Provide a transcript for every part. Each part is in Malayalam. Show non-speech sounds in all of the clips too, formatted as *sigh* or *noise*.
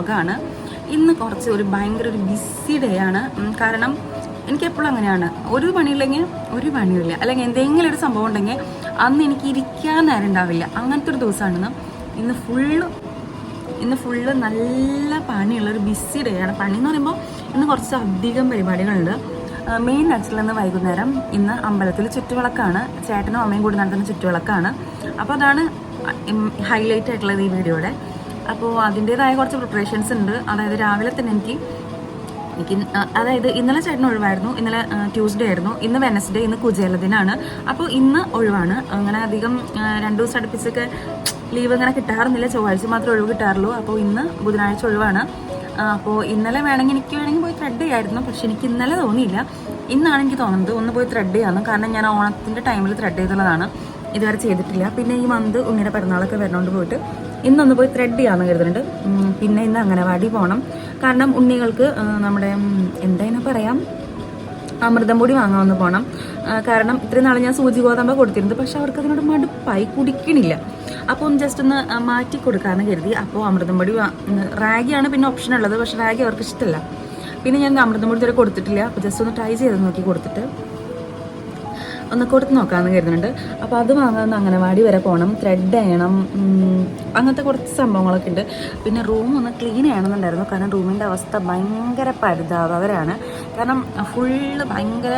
വ്ളോഗാണ്. ഇന്ന് കുറച്ച് ഒരു ഭയങ്കര ഒരു ബിസി ഡേ ആണ്. കാരണം എനിക്ക് എപ്പോഴും അങ്ങനെയാണ്. ഒരു പണിയില്ലെങ്കിൽ ഒരു പണിയില്ല അല്ലെങ്കിൽ എന്തെങ്കിലും ഒരു സംഭവം ഉണ്ടെങ്കിൽ അന്ന് എനിക്ക് ഇരിക്കാൻ നേരം ഉണ്ടാവില്ല. അങ്ങനത്തെ ഒരു ദിവസമാണെന്ന്. ഇന്ന് ഫുള്ള് ഇന്ന് ഫുള്ള് നല്ല പണിയുള്ള ഒരു ബിസി ഡേ ആണ്. പണി എന്ന് പറയുമ്പോൾ ഇന്ന് കുറച്ച് അധികം പരിപാടികളുണ്ട്. മെയിൻ നിന്ന് വൈകുന്നേരം ഇന്ന് അമ്പലത്തിൽ ചുറ്റുവിളക്കാണ്. ചേട്ടനും അമ്മയും കൂടി നടത്തുന്ന ചുറ്റുവിളക്കാണ്. അപ്പോൾ അതാണ് ഹൈലൈറ്റ് ആയിട്ടുള്ളത് ഈ വീഡിയോയുടെ. അപ്പോൾ അതിന്റെതായ കുറച്ച് പ്രിപ്പറേഷൻസ് ഉണ്ട്. അതായത് രാവിലെ തന്നെ എനിക്ക് എനിക്ക് അതായത് ഇന്നലെ ചേട്ടൻ ഒഴിവായിരുന്നു. ഇന്നലെ ട്യൂസ്ഡേ ആയിരുന്നു. ഇന്ന് വെനസ്ഡേ ഇന്ന് കുജേല ദിനാണ്. അപ്പോൾ ഇന്ന് ഒഴിവാണ്. അങ്ങനെ അധികം രണ്ട് ദിവസം അടുപ്പിച്ചൊക്കെ ലീവ് അങ്ങനെ കിട്ടാറുന്നില്ല. ചൊവ്വാഴ്ച മാത്രമേ ഒഴിവ് കിട്ടാറുള്ളൂ. അപ്പോൾ ഇന്ന് ബുധനാഴ്ച ഒഴിവാണ്. അപ്പോൾ ഇന്നലെ വേണമെങ്കിൽ എനിക്ക് വേണമെങ്കിൽ പോയി ത്രെഡ് ചെയ്യായിരുന്നു. പക്ഷെ എനിക്ക് ഇന്നലെ തോന്നിയില്ല. ഇന്നാണ് എനിക്ക് തോന്നുന്നത് ഒന്ന് പോയി ത്രെഡ് ചെയ്യാമെന്ന്. കാരണം ഞാൻ ഓണത്തിന്റെ ടൈമിൽ ത്രെഡ് ചെയ്തുള്ളതാണ്. ഇതുവരെ ചെയ്തിട്ടില്ല. പിന്നെ ഈ മന്ത് ഉണ്ണിയുടെ പിറന്നാളൊക്കെ വരണോണ്ട് പോയിട്ട് ഇന്നൊന്ന് പോയി ത്രെഡ് ചെയ്യാമെന്ന് കരുതുന്നുണ്ട്. പിന്നെ ഇന്ന് അങ്ങനെ വടി പോകണം കാരണം ഉണ്ണികൾക്ക് നമ്മുടെ എന്തായാലും എന്താ പറയാം? അമൃതം പൊടി വാങ്ങാമെന്ന് പോകണം കാരണം ഇത്രയും നാളെ ഞാൻ സൂചി ഗോതമ്പ കൊടുത്തിരുന്നത് പക്ഷെ അവർക്ക് അതിനോട് മടുപ്പായി കുടിക്കണില്ല. അപ്പോൾ ഒന്ന് ജസ്റ്റ് ഒന്ന് മാറ്റി കൊടുക്കാമെന്ന് കരുതി. അപ്പോൾ അമൃതം പൊടി റാഗിയാണ് പിന്നെ ഓപ്ഷൻ ഉള്ളത്. പക്ഷെ റാഗി അവർക്ക് ഇഷ്ടമല്ല പിന്നെ ഞാൻ അമൃതം പൊടി ഇതുവരെ കൊടുത്തിട്ടില്ല. അപ്പോൾ ജസ്റ്റ് ഒന്ന് ട്രൈ ചെയ്ത് നോക്കി കൊടുത്തിട്ട്. ഒന്ന് കൊടുത്ത് നോക്കാമെന്ന് കരുതുന്നുണ്ട്. അപ്പോൾ അത് വാങ്ങാൻ അംഗനവാടി വരെ പോകണം ത്രെഡ് ചെയ്യണം അങ്ങനത്തെ കുറച്ച് സംഭവങ്ങളൊക്കെ ഉണ്ട്. പിന്നെ റൂം ഒന്ന് ക്ലീൻ ചെയ്യണമെന്നുണ്ടായിരുന്നു. കാരണം റൂമിന്റെ അവസ്ഥ ഭയങ്കര പരിതാപകരാണ്. കാരണം ഫുള്ള് ഭയങ്കര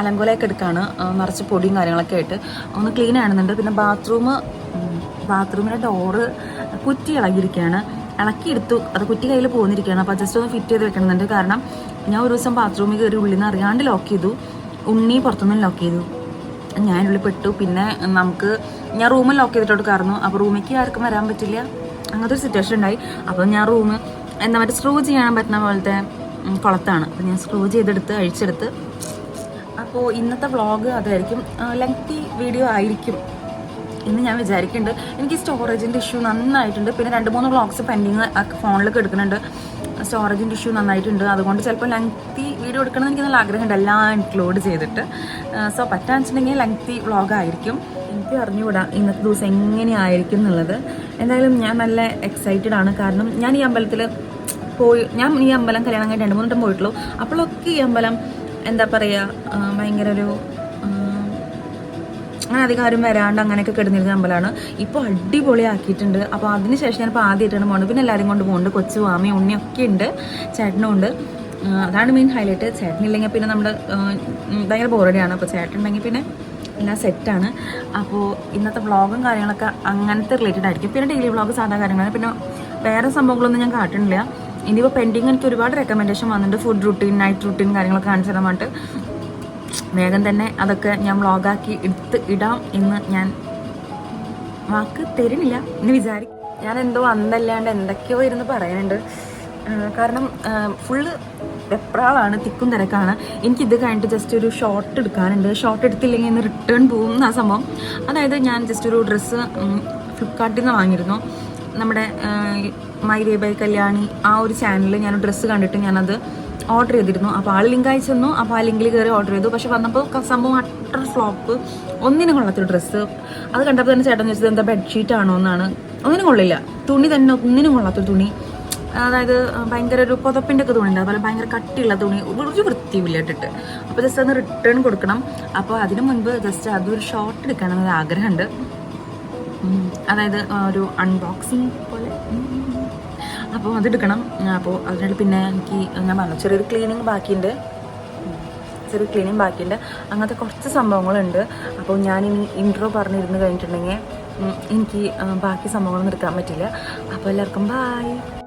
അലങ്കോലയൊക്കെ എടുക്കുകയാണ് നിറച്ച് പൊടിയും കാര്യങ്ങളൊക്കെ ആയിട്ട്. ഒന്ന് ക്ലീൻ ചെയ്യണമെന്നുണ്ട് പിന്നെ ബാത്റൂം ബാത്റൂമിന്റെ ഡോറ് കുറ്റി ഇളകിയിരിക്കുകയാണ്. ഇളക്കിയെടുത്തു. അത് കുറ്റി കയ്യിൽ പോകുന്നിരിക്കുകയാണ് അപ്പോൾ ജസ്റ്റ് ഒന്ന് ഫിറ്റ് ചെയ്ത് വെക്കണമെന്നുണ്ട്. കാരണം ഞാൻ ഒരു ദിവസം ബാത്റൂമിൽ കയറി ഉള്ളിൽ നിന്ന് അറിയാണ്ട് ലോക്ക് ചെയ്തു. ഉണ്ണി പുറത്തുനിന്ന് ലോക്ക് ചെയ്തു. ഉള്ളിൽ പെട്ടു. പിന്നെ നമുക്ക് ഞാൻ റൂമിൽ ലോക്ക് ചെയ്തിട്ടോട് കയറുന്നു അപ്പോൾ റൂമിലേക്ക് ആർക്കും വരാൻ പറ്റില്ല. അങ്ങനത്തെ ഒരു സിറ്റുവേഷൻ ഉണ്ടായി. അപ്പോൾ ഞാൻ റൂം എന്താ മറ്റേ സ്ക്രൂ ചെയ്യാൻ പറ്റുന്ന പോലത്തെ കുളത്താണ്. അപ്പോൾ ഞാൻ സ്ക്രൂ ചെയ്തെടുത്ത് അഴിച്ചെടുത്ത്. അപ്പോൾ ഇന്നത്തെ വ്ളോഗ് അതായിരിക്കും ലെങ്തി വീഡിയോ ആയിരിക്കും എന്ന് ഞാൻ വിചാരിക്കുന്നുണ്ട്. എനിക്ക് സ്റ്റോറേജിന്റെ ഇഷ്യൂ നന്നായിട്ടുണ്ട്. പിന്നെ രണ്ട് മൂന്ന് വ്ളോഗ്സ് പെൻഡിങ് ഫോണിലൊക്കെ എടുക്കുന്നുണ്ട്. സ്റ്റോറേജിന്റെ ഇഷ്യൂ നന്നായിട്ടുണ്ട്. അതുകൊണ്ട് ചിലപ്പോൾ ലെങ്തി വീഡിയോ എടുക്കണം എനിക്ക് നല്ല ആഗ്രഹമുണ്ട്. എല്ലാം ഇൻക്ലൂഡ് ചെയ്തിട്ട്. സോ പറ്റാന്ന് വെച്ചിട്ടുണ്ടെങ്കിൽ ലെങ്തി വ്ളോഗ് ആയിരിക്കും. എനിക്ക് അറിഞ്ഞുകൂടാ ഇന്നത്തെ ദിവസം എങ്ങനെയായിരിക്കും എന്നുള്ളത്. എന്തായാലും ഞാൻ നല്ല എക്സൈറ്റഡ് ആണ്. കാരണം ഞാൻ ഈ അമ്പലത്തിൽ പോയി ഞാൻ ഈ അമ്പലം കല്യാണം കഴിഞ്ഞ് രണ്ട് മൂന്ന് വട്ടം പോയിട്ടുള്ളൂ. അപ്പോഴൊക്കെ ഈ അമ്പലം എന്താ പറയുക ഭയങ്കര ഒരു അങ്ങനെ അധികം ആരും വരാണ്ട് അങ്ങനെയൊക്കെ കിടന്നിരുന്ന അമ്പലമാണ് ഇപ്പോൾ അടിപൊളിയാക്കിയിട്ടുണ്ട്. അപ്പോൾ അതിന് ശേഷം ഞാനിപ്പോൾ ആദ്യമായിട്ടാണ് പോകുന്നത് പിന്നെ എല്ലാവരും കൊണ്ട് പോകുന്നുണ്ട് കൊച്ചു മാമി ഉണ്ണിയൊക്കെ ഉണ്ട്. ചേട്ടനും ഉണ്ട്. അതാണ് മെയിൻ ഹൈലൈറ്റ് ചേട്ടനില്ലെങ്കിൽ പിന്നെ നമ്മുടെ ഭയങ്കര ബോറടിയാണ് അപ്പോൾ ചേട്ടനുണ്ടെങ്കിൽ പിന്നെ എല്ലാം സെറ്റാണ് അപ്പോൾ ഇന്നത്തെ വ്ളോഗും കാര്യങ്ങളൊക്കെ അങ്ങനത്തെ റിലേറ്റഡ് ആയിരിക്കും. പിന്നെ ഡെയിലി വ്ളോഗ് സാധാ കാര്യങ്ങളാണ്. പിന്നെ വേറെ സംഭവങ്ങളൊന്നും ഞാൻ കാട്ടുന്നില്ല ഇനിയിപ്പോൾ പെൻഡിങ് എനിക്ക് ഒരുപാട് റെക്കമെൻഡേഷൻ വന്നിട്ടുണ്ട്. ഫുഡ് റുട്ടീൻ നൈറ്റ് റുട്ടീൻ കാര്യങ്ങളൊക്കെ കാണിച്ചു തരാൻ വേഗം തന്നെ അതൊക്കെ ഞാൻ വ്ളോഗാക്കി എടുത്ത് ഇടാം എന്ന് ഞാൻ വാക്ക് തരുന്നില്ല എന്ന് വിചാരിക്കും ഞാൻ എന്തോ അന്നല്ലാണ്ട് എന്തൊക്കെയോ ഇരുന്ന് പറയുന്നുണ്ട് കാരണം ഫുള്ള് വെപ്രാളാണ് തിക്കും തിരക്കാണ്. എനിക്ക് ഇത് കഴിഞ്ഞിട്ട് ജസ്റ്റ് ഒരു ഷോർട്ട് എടുക്കാനുണ്ട്. ഷോർട്ട് എടുത്തില്ലെങ്കിൽ ഇന്ന് റിട്ടേൺ പോകും ആ സംഭവം. അതായത് ഞാൻ ജസ്റ്റ് ഒരു ഡ്രസ്സ് ഫ്ലിപ്കാർട്ടിൽ നിന്ന് വാങ്ങിയിരുന്നു. നമ്മുടെ മൈ ബൈ കല്യാണി ആ ഒരു ചാനലിൽ ഞാൻ ഡ്രസ്സ് കണ്ടിട്ട് ഞാനത് ഓർഡർ ചെയ്തിരുന്നു. അപ്പോൾ ആൾ ലിങ്ക് അയച്ചു തന്നു. അപ്പോൾ ആ ലിങ്കിൽ കയറി ഓർഡർ ചെയ്തു. പക്ഷെ വന്നപ്പോൾ സംഭവം അട്ടർ ഫ്ലോപ്പ് ഒന്നിനും കൊള്ളാത്തൊരു ഡ്രസ്സ് അത് കണ്ടപ്പോൾ തന്നെ ചേട്ടൻ ചോദിച്ചത് എന്താ ബെഡ്ഷീറ്റ് ആണോ എന്നാണ്. ഒന്നിനും കൊള്ളില്ല. തുണി തന്നെ ഒന്നിനും കൊള്ളാത്തൊരു തുണി. അതായത് ഭയങ്കര ഒരു പുതപ്പിന്റെ ഒക്കെ തുണി ഉണ്ട് അതുപോലെ ഭയങ്കര കട്ടിയുള്ള തുണി ഒരു വൃത്തിയില്ല അപ്പോൾ ജസ്റ്റ് ഒന്ന് റിട്ടേൺ കൊടുക്കണം. അപ്പോൾ അതിനു മുൻപ് ജസ്റ്റ് അതൊരു ഷോർട്ട് എടുക്കണം എന്നൊരു ആഗ്രഹമുണ്ട്. അതായത് ഒരു അൺബോക്സിങ് പോലെ. അപ്പോൾ അതെടുക്കണം. അപ്പോൾ അതിനുള്ള പിന്നെ എനിക്ക് ഞാൻ പറഞ്ഞു ചെറിയൊരു ക്ലീനിങ് ബാക്കിയുണ്ട്. ചെറിയ ക്ലീനിങ് ബാക്കിയുണ്ട്. അങ്ങനത്തെ കുറച്ച് സംഭവങ്ങളുണ്ട്. അപ്പോൾ ഞാനിനി ഇൻട്രോ പറഞ്ഞിരുന്ന് കഴിഞ്ഞിട്ടുണ്ടെങ്കിൽ എനിക്ക് ബാക്കി സംഭവങ്ങളൊന്നും എടുക്കാൻ പറ്റില്ല. അപ്പോൾ എല്ലാവർക്കും ബായ്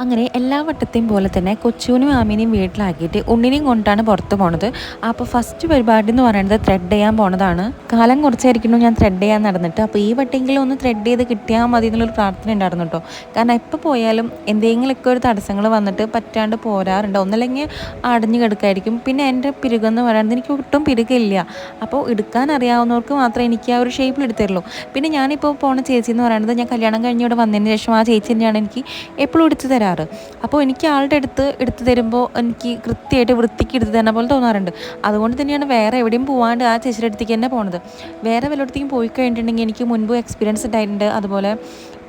അങ്ങനെ എല്ലാ വട്ടത്തെയും പോലെ തന്നെ കൊച്ചുവിനും ആമീനെയും വീട്ടിലാക്കിയിട്ട് ഉണ്ണിനെയും കൊണ്ടാണ് പുറത്ത് പോണത്. അപ്പോൾ ഫസ്റ്റ് പരിപാടി എന്ന് പറയുന്നത് ത്രെഡ് ചെയ്യാൻ പോണതാണ്. കാലം കുറച്ചായിരിക്കുന്നു ഞാൻ ത്രെഡ് ചെയ്യാൻ നടന്നിട്ട്. അപ്പോൾ ഈ വട്ടെങ്കിലും ഒന്ന് ത്രെഡ് ചെയ്ത് കിട്ടിയാൽ മതി എന്നുള്ളൊരു പ്രാർത്ഥന ഉണ്ടായിരുന്നു കേട്ടോ കാരണം എപ്പോൾ പോയാലും എന്തെങ്കിലുമൊക്കെ ഒരു തടസ്സങ്ങൾ വന്നിട്ട് പറ്റാണ്ട് പോരാറുണ്ട്. ഒന്നല്ലെങ്കിൽ അടഞ്ഞു കിടക്കായിരിക്കും. പിന്നെ എന്റെ പിരുകെന്ന് പറയുന്നത് എനിക്ക് ഒട്ടും പിരുകില്ല അപ്പോൾ എടുക്കാൻ അറിയാവുന്നവർക്ക് മാത്രമേ എനിക്ക് ആ ഒരു ഷേപ്പിൽ എടുത്തരുള്ളൂ പിന്നെ ഞാനിപ്പോൾ പോണ ചേച്ചി എന്ന് പറയുന്നത് ഞാൻ കല്യാണം കഴിഞ്ഞ് ഇവിടെ വന്നതിന് ശേഷം ആ ചേച്ചി തന്നെയാണ് എനിക്ക് എപ്പോഴും എടുത്തു തരാറ്. ചെയ്യാറ്. അപ്പോൾ എനിക്ക് ആളുടെ അടുത്ത് എടുത്തു തരുമ്പോൾ എനിക്ക് കൃത്യമായിട്ട് വൃത്തിക്ക് എടുത്ത് തരുന്ന പോലെ തോന്നാറുണ്ട്. അതുകൊണ്ട് തന്നെയാണ് വേറെ എവിടെയും പോകാണ്ട് ആ ചേച്ചിയുടെ അടുത്തേക്ക് തന്നെ പോണത്. വേറെ വല്ലയിടത്തേക്കും പോയി കഴിഞ്ഞിട്ടുണ്ടെങ്കിൽ എനിക്ക് മുൻപ് എക്സ്പീരിയൻസ് ഉണ്ടായിട്ടുണ്ട്. അതുപോലെ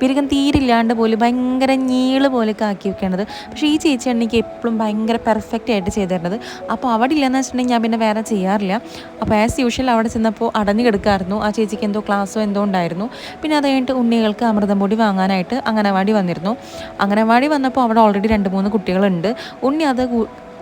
പിരികം തീരില്ലാണ്ട് പോലും ഭയങ്കര ഞീൾ പോലെയൊക്കെ ആക്കി വെക്കേണ്ടത് പക്ഷേ ഈ ചേച്ചിയാണ് എനിക്ക് എപ്പോഴും ഭയങ്കര പെർഫെക്റ്റ് ആയിട്ട് ചെയ്തു തരുന്നത്. അപ്പോൾ അവിടെ ഇല്ലയെന്ന് വെച്ചിട്ടുണ്ടെങ്കിൽ ഞാൻ പിന്നെ വേറെ ചെയ്യാറില്ല. അപ്പോൾ ആസ് യൂഷ്വൽ അവിടെ ചെന്നപ്പോൾ അടഞ്ഞു കിടക്കായിരുന്നു. ആ ചേച്ചിക്ക് എന്തോ ക്ലാസ്സോ എന്തോ ഉണ്ടായിരുന്നു. പിന്നെ അത് കഴിഞ്ഞിട്ട് ഉണ്ണികൾക്ക് അമൃതം പൊടി വാങ്ങാനായിട്ട് അംഗനവാടി വന്നിരുന്നു. അംഗനവാടി വന്നപ്പോൾ അവിടെ ഓൾറെഡി രണ്ട് മൂന്ന് കുട്ടികളുണ്ട്. ഉണ്ണി അത്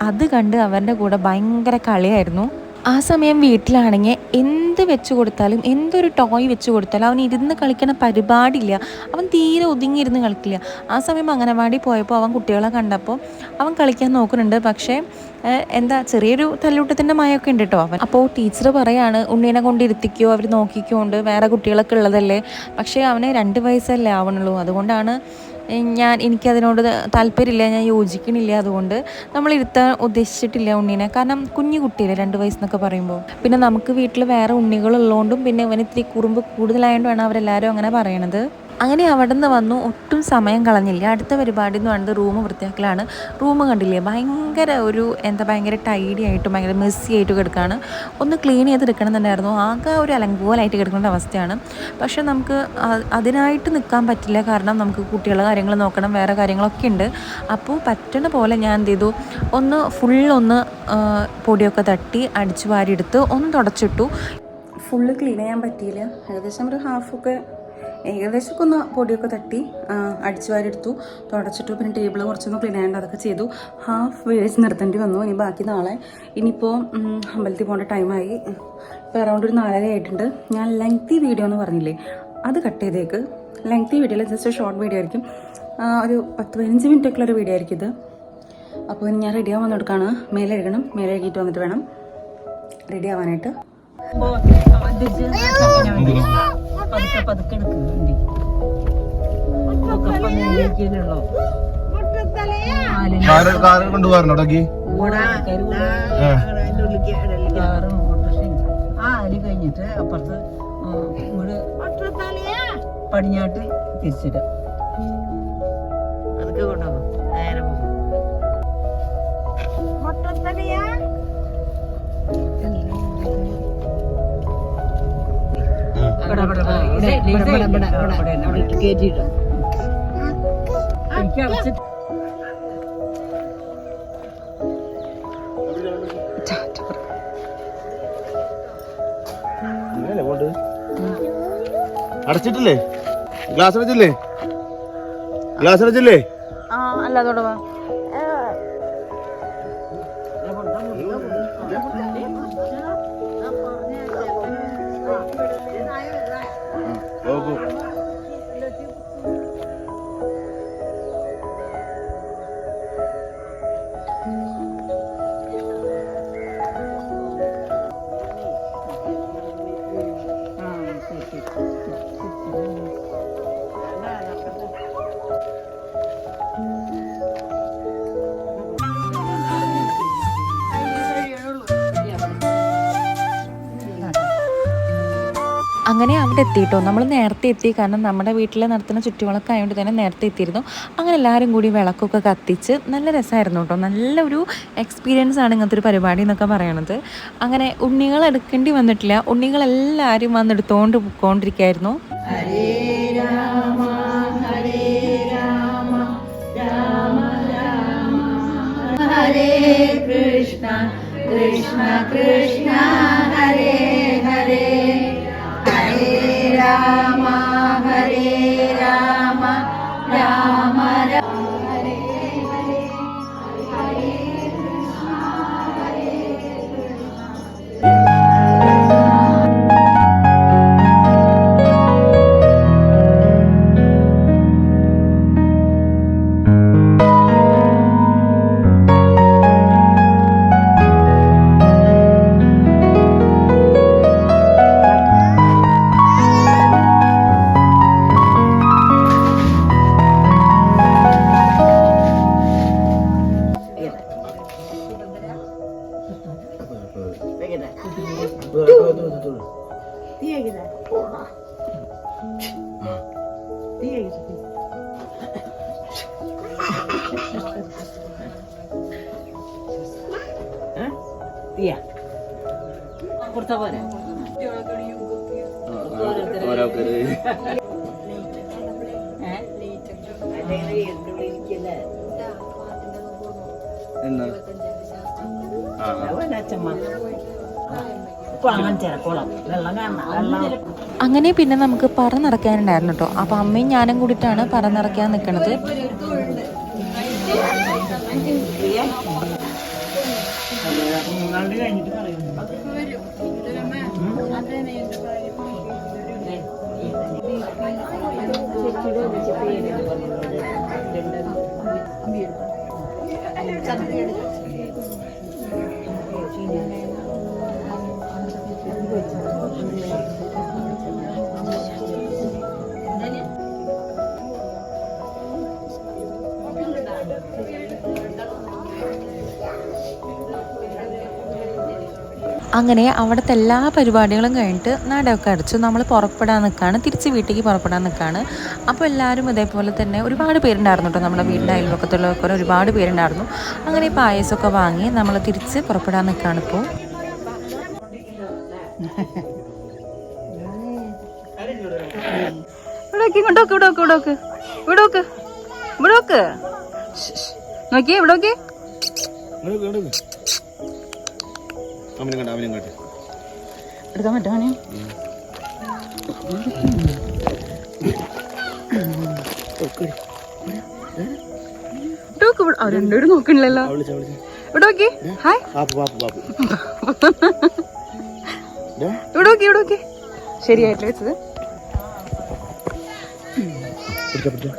അത് കണ്ട് അവരുടെ കൂടെ ഭയങ്കര കളിയായിരുന്നു. ആ സമയം വീട്ടിലാണെങ്കിൽ എന്ത് വെച്ച് കൊടുത്താലും എന്തൊരു ടോയ് വെച്ച് കൊടുത്താലും അവൻ ഇരുന്ന് കളിക്കണ പരിപാടിയില്ല. അവൻ തീരെ ഒതുങ്ങിയിരുന്ന് കളിക്കില്ല. ആ സമയം അംഗനവാടി പോയപ്പോൾ അവൻ കുട്ടികളെ കണ്ടപ്പോൾ അവൻ കളിക്കാൻ നോക്കുന്നുണ്ട്. പക്ഷേ എന്താ ചെറിയൊരു തല്ലൂട്ടത്തിന്റെ മയമൊക്കെ ഉണ്ട് കേട്ടോ അവൻ. അപ്പോൾ ടീച്ചർ പറയാണ് ഉണ്ണീനെ കൊണ്ട് ഇരുത്തിക്കോ അവർ നോക്കിക്കോണ്ട് വേറെ കുട്ടികളൊക്കെ ഉള്ളതല്ലേ? പക്ഷേ അവന് രണ്ട് വയസ്സല്ലേ ആവണുള്ളൂ. അതുകൊണ്ടാണ് ഞാൻ എനിക്കതിനോട് താല്പര്യമില്ല ഞാൻ യോജിക്കണില്ല അതുകൊണ്ട് നമ്മൾ ഇരുത്താൻ ഉദ്ദേശിച്ചിട്ടില്ല ഉണ്ണീനെ. കാരണം കുഞ്ഞു കുട്ടിയില്ല രണ്ട് വയസ്സെന്നൊക്കെ പറയുമ്പോൾ. പിന്നെ നമുക്ക് വീട്ടിൽ വേറെ ഉണ്ണികളുള്ളതുകൊണ്ടും പിന്നെ ഇവന് ഇത്തിരി കുറുമ്പ് കൂടുതലായതുകൊണ്ടാണ് അവരെല്ലാവരും അങ്ങനെ പറയണത്. അങ്ങനെ അവിടെ നിന്ന് വന്നു. ഒട്ടും സമയം കളഞ്ഞില്ല. അടുത്ത പരിപാടി എന്ന് പറയുന്നത് റൂം വൃത്തിയാക്കലാണ്. റൂം കണ്ടില്ലേ? ഭയങ്കര ഒരു എന്താ ഭയങ്കര ടൈഡി ആയിട്ടും ഭയങ്കര മെസ്സി ആയിട്ട് കിടക്കുകയാണ് ഒന്ന് ക്ലീൻ ചെയ്തെടുക്കണമെന്നുണ്ടായിരുന്നു ആകെ ഒരു അലങ്കോലായിട്ട് കിടക്കേണ്ട അവസ്ഥയാണ്. പക്ഷേ നമുക്ക് അതിനായിട്ട് നിൽക്കാൻ പറ്റില്ല. കാരണം നമുക്ക് കുട്ടികളുടെ കാര്യങ്ങൾ നോക്കണം. വേറെ കാര്യങ്ങളൊക്കെ ഉണ്ട്. അപ്പോൾ പറ്റണ പോലെ ഞാൻ എന്ത് ചെയ്തു? ഒന്ന് ഫുള്ളൊന്ന് പൊടിയൊക്കെ തട്ടി അടിച്ചു വാരിയെടുത്ത് ഒന്ന് തുടച്ചിട്ടു. ഫുള്ള് ക്ലീൻ ചെയ്യാൻ പറ്റിയില്ല. ഏകദേശം ഒരു ഹാഫൊക്കെ ഏകദേശമൊക്കെ ഒന്ന് പൊടിയൊക്കെ തട്ടി അടിച്ചു വാരിയെടുത്തു തുടച്ചിട്ടു പിന്നെ ടേബിൾ കുറച്ചൊന്ന് ക്ലീൻ ചെയ്യാണ്ട് അതൊക്കെ ചെയ്തു. ഹാഫ് വേഴ്സ് നിർത്തേണ്ടി വന്നു. ഇനി ബാക്കി നാളെ ഇനിയിപ്പോൾ അമ്പലത്തിൽ പോകേണ്ട ടൈമായി ഇപ്പോൾ അറൗണ്ട് ഒരു നാലര ആയിട്ടുണ്ട്. ഞാൻ ലെങ്തി വീഡിയോ എന്ന് പറഞ്ഞില്ലേ അത് കട്ട് ചെയ്തേക്ക്. ലെങ്തി വീഡിയോയിൽ ജസ്റ്റ് ഷോർട്ട് വീഡിയോ ആയിരിക്കും. ഒരു പത്ത് പതിനഞ്ച് മിനിറ്റൊക്കെ ഒരു വീഡിയോ ആയിരിക്കും ഇത്. അപ്പോൾ ഇനി ഞാൻ റെഡി ആവാൻ വന്നെടുക്കാണ്. മേലെ എഴുകണം മേലെ എഴുകിയിട്ട് വന്നിട്ട് വേണം. റെഡി ആവാനായിട്ട്. പതുക്കെ പതുക്കെ എടുക്കുന്നുണ്ട്. കഴിഞ്ഞിട്ട് അപ്പുറത്ത് പടിഞ്ഞാട്ട് തിരിച്ചിട്ട് അതൊക്കെ കൊണ്ടുപോകും. ഇവിടെ, ഇവിടെ, ഇവിടെ, ഇവിടെ, ഇവിടെ. എനിക്ക് അടച്ചിട്ട് അടച്ചിട്ടില്ലേ? ഗ്ലാസ് അടച്ചില്ലേ? ഗ്ലാസ് അടച്ചില്ലേ? ആ അല്ല അതോടെ വാ. അങ്ങനെ അവിടെ എത്തിയിട്ടോ? നമ്മൾ നേരത്തെ എത്തി. കാരണം നമ്മുടെ വീട്ടിൽ നടത്തുന്ന ചുറ്റുവിളക്കായതുകൊണ്ട് തന്നെ നേരത്തെ എത്തിയിരുന്നു. അങ്ങനെ എല്ലാവരും കൂടി വിളക്കൊക്കെ കത്തിച്ച് നല്ല രസമായിരുന്നു കേട്ടോ. നല്ലൊരു എക്സ്പീരിയൻസ് ആണ് ഇങ്ങനത്തെ ഒരു പരിപാടി എന്നൊക്കെ പറയണത്. അങ്ങനെ ഉണ്ണികൾ എടുക്കേണ്ടി വന്നിട്ടില്ല. ഉണ്ണികളെല്ലാവരും വന്നെടുത്തോണ്ട് പോയിക്കായിരുന്നു ഹരേ രാമ ഹരേ രാമ രാമ രാമ. കൃഷ്ണ കൃഷ്ണ കൃഷ്ണ. കൊടുത്ത പോലെ ഓരോരുത്തര് എന്നാ. അച്ഛമ്മ. അങ്ങനെ പിന്നെ നമുക്ക് പറ നിറയ്ക്കാനുണ്ടായിരുന്നു കേട്ടോ. അപ്പൊ അമ്മയും ഞാനും കൂടിട്ടാണ് പറ നിറയ്ക്കാൻ നിൽക്കുന്നത് മൂന്നാളുടെ കഴിഞ്ഞിട്ട് പറയുന്നു. അങ്ങനെ അവിടുത്തെ എല്ലാ പരിപാടികളും കഴിഞ്ഞിട്ട് നടയൊക്കെ അടച്ചു. നമ്മൾ പുറപ്പെടാൻ നിൽക്കുകയാണ് തിരിച്ച് വീട്ടിലേക്ക് പുറപ്പെടാൻ നിൽക്കുകയാണ് അപ്പോൾ എല്ലാവരും ഇതേപോലെ തന്നെ ഒരുപാട് പേരുണ്ടായിരുന്നു കേട്ടോ നമ്മുടെ വീടിന്റെ അയൽവക്കത്തുള്ളവർക്ക് ഒരുപാട് പേരുണ്ടായിരുന്നു. അങ്ങനെ ഈ പായസമൊക്കെ വാങ്ങി നമ്മൾ തിരിച്ച് പുറപ്പെടാൻ നിൽക്കുകയാണ് ഇപ്പോൾ. ഇവിടോക്ക് ഇവിടോക്ക് ഇവിടോക്ക്. അവനും കണ്ട? അവനും കണ്ട എടുക്കാൻ പറ്റുമോ ഇവിടെ- ആ, രണ്ടുപേരും നോക്കണില്ലല്ലോ. വിളിച്ച ഇവിടോക്ക് ഹായ്. പാപ്പു *laughs* ദേ, ഇവിടോക്ക് ഇവിടോക്ക് ശരിയായിട്ടില്ല വെച്ചത്. പിടിച്ചോ പിടിച്ചോ.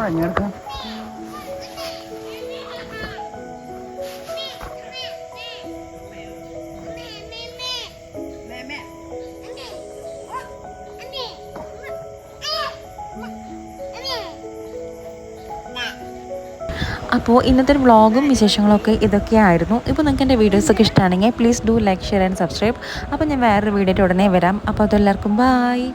കുഴഞ്ഞെടുക്കാം. അപ്പോൾ ഇന്നത്തെ വ്ളോഗും വിശേഷങ്ങളൊക്കെ ഇതൊക്കെയായിരുന്നു. ഇപ്പോൾ നിങ്ങൾക്ക് എന്റെ വീഡിയോസൊക്കെ ഇഷ്ടമാണെങ്കിൽ please do like share and subscribe അപ്പോൾ ഞാൻ വേറൊരു വീഡിയോ ഉടനെ വരാം. അപ്പോൾ അതെല്ലാവർക്കും ബായ്